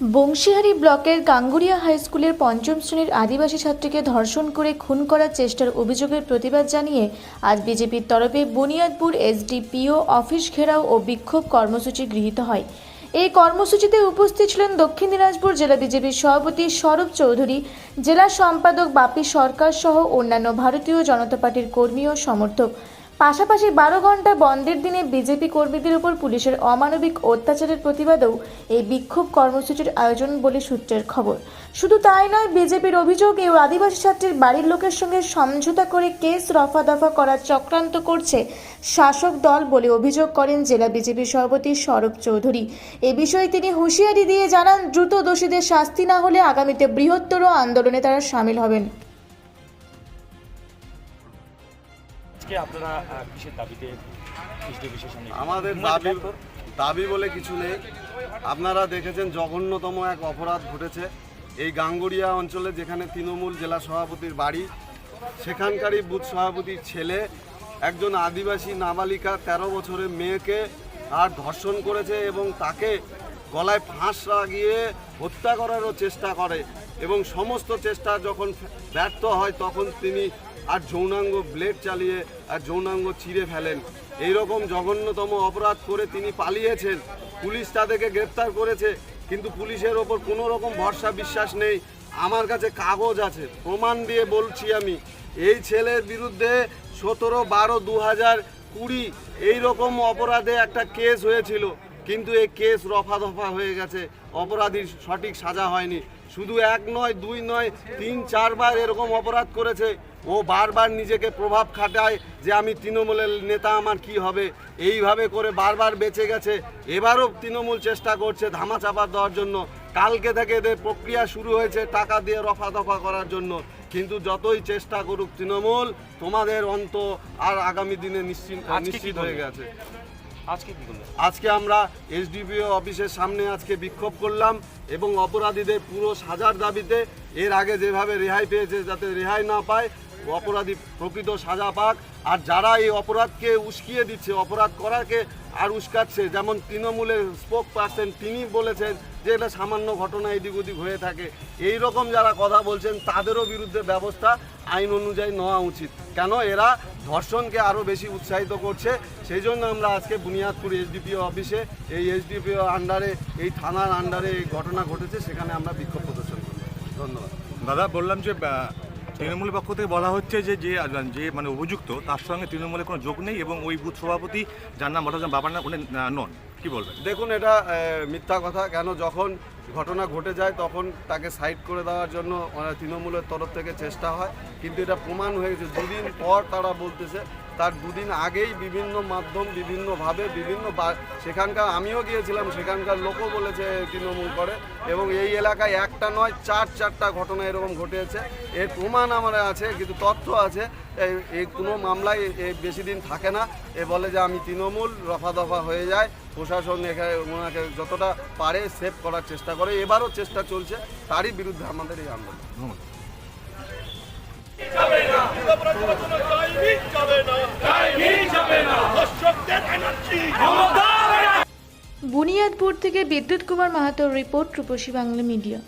বংশীহারি ব্লকের গাঙ্গুরিয়া হাই স্কুলের পঞ্চম শ্রেণির আদিবাসী ছাত্রীকে ধর্ষণ করে খুন করার চেষ্টার অভিযোগের প্রতিবাদ জানিয়ে আজ বিজেপির তরফে বুনিয়াদপুর এসডিপিও অফিস ঘেরাও ও বিক্ষোভ কর্মসূচি গৃহীত হয়। এই কর্মসূচিতে উপস্থিত ছিলেন দক্ষিণ দিনাজপুর জেলা বিজেপির সভাপতি স্বরূপ চৌধুরী, জেলা সম্পাদক বাপি সরকার সহ অন্যান্য ভারতীয় জনতা পার্টির কর্মী ও সমর্থক। পাশাপাশি বারো ঘণ্টা বন্ধের দিনে বিজেপি কর্মীদের উপর পুলিশের অমানবিক অত্যাচারের প্রতিবাদেও এই বিক্ষোভ কর্মসূচির আয়োজন বলে সূত্রের খবর। শুধু তাই নয়, বিজেপির অভিযোগ এই আদিবাসী ছাত্রীর বাড়ির লোকের সঙ্গে সমঝোতা করে কেস রফা দফা করার চক্রান্ত করছে শাসক দল বলে অভিযোগ করেন জেলা বিজেপির সভাপতি সৌরভ চৌধুরী। এ বিষয়ে তিনি হুঁশিয়ারি দিয়ে জানান, দ্রুত দোষীদের শাস্তি না হলে আগামীতে বৃহত্তর আন্দোলনে তারা সামিল হবেন। আজকে আপনারা কিসের দাবিতে আমাদের দাবি দাবি বলে কিছু নেই। আপনারা দেখেছেন জঘন্যতম এক অপরাধ ঘটেছে। এই গাঙ্গুরিয়া অঞ্চলে যেখানে তৃণমূল জেলা সভাপতির বাড়ি সেখানকারই বুথ সভাপতির ছেলে একজন আদিবাসী নাবালিকা ১৩ বছরের মেয়েকে আর ধর্ষণ করেছে এবং তাকে গলায় ফাঁস লাগিয়ে হত্যা করারও চেষ্টা করে এবং সমস্ত চেষ্টা যখন ব্যর্থ হয় তখন তিনি আর যৌনাঙ্গ ব্লেড চালিয়ে আর যৌনাঙ্গ চিরে ফেলেন। এই রকম জঘন্যতম অপরাধ করে তিনি পালিয়েছেন। পুলিশ তাদেরকে গ্রেপ্তার করেছে, কিন্তু পুলিশের ওপর কোনো রকম ভরসা বিশ্বাস নেই। আমার কাছে কাগজ আছে, প্রমাণ দিয়ে বলছি আমি। এই ছেলের বিরুদ্ধে সতেরো বারো দু হাজার কুড়ি এইরকম অপরাধে একটা কেস হয়েছিল। কিন্তু এই কেস রফা দফা হয়ে গেছে। অপরাধীর সঠিক সাজা হয়নি। শুধু এক নয় দুই নয় তিন চারবার এরকম অপরাধ করেছে। ও বারবার নিজেকে প্রভাব খাটায় যে আমি তৃণমূলের নেতা আমার কি হবে? এইভাবে করে বারবার বেঁচে গেছে। এবারও তৃণমূল চেষ্টা করছে ধামা চাপা দেওয়ার জন্য। কালকে থেকে এদের প্রক্রিয়া শুরু হয়েছে টাকা দিয়ে রফা দফা করার জন্য। কিন্তু যতই চেষ্টা করুক তৃণমূল তোমাদের অন্ত আর আগামী দিনে নিশ্চিন্ত নিশ্চিত হয়ে গেছে। আজকে কি করলেন? আজকে আমরা এসডিপিও অফিসের সামনে আজকে বিক্ষোভ করলাম এবং অপরাধীদের পুরো সাজার দাবিতে এর আগে যেভাবে রেহাই পেয়েছে যাতে রেহাই না পায় অপরাধী প্রকৃত সাজা পাক, আর যারা এই অপরাধকে উস্কিয়ে দিচ্ছে, অপরাধ করাকে আর উস্কাচ্ছে, যেমন তৃণমূলের স্পোক পার্সন তিনি বলেছেন যে এটা সামান্য ঘটনা এদিক ওদিক হয়ে থাকে। এই রকম যারা কথা বলছেন, তাদেরও বিরুদ্ধে ব্যবস্থা আইন অনুযায়ী নেওয়া উচিত। কেন? এরা ধর্ষণকে আরও বেশি উৎসাহিত করছে। সেই জন্য আমরা আজকে বুনিয়াদপুর এসডিপিও অফিসে, এই এসডিপিও আন্ডারে, এই থানার আন্ডারে এই ঘটনা ঘটেছে, সেখানে আমরা বিক্ষোভ প্রদর্শন করব। ধন্যবাদ। দাদা, বললাম যে আহ, তৃণমূলের পক্ষ থেকে বলা হচ্ছে যে যে যে মানে অভিযুক্ত তার সঙ্গে তৃণমূলের কোনো যোগ নেই এবং ওই বুথ সভাপতি যার নাম অর্থাৎ বাবার নাম উনি নন। কি বলবেন? দেখুন এটা মিথ্যা কথা। কেন যখন ঘটনা ঘটে যায় তখন তাকে সাইড করে দেওয়ার জন্য তৃণমূলের তরফ থেকে চেষ্টা হয়। কিন্তু এটা প্রমাণ হয়ে গেছে দুদিন পর তারা বলতেছে তার দুদিন আগেই বিভিন্ন মাধ্যম, বিভিন্নভাবে বিভিন্ন সেখানকার আমিও গিয়েছিলাম, সেখানকার লোকও বলেছে তৃণমূল করে এবং এই এলাকায় একটা নয়, চার, চারটা ঘটনা এরকম ঘটেছে। এর প্রমাণ আমার আছে, কিন্তু তথ্য আছে, এই- কোনো মামলায় এ বেশি দিন থাকে না। এ বলে যে আমি তৃণমূল রফা দফা হয়ে যায়, প্রশাসন এখানে ওনাকে যতটা পারে সেভ করার চেষ্টা করে। এবারও চেষ্টা চলছে, তারই বিরুদ্ধে আমাদের এই আন্দোলন। বুনিয়াদপুর থেকে বিদ্যুৎ কুমার মাহাতোর রিপোর্ট রূপসী বাংলা মিডিয়া।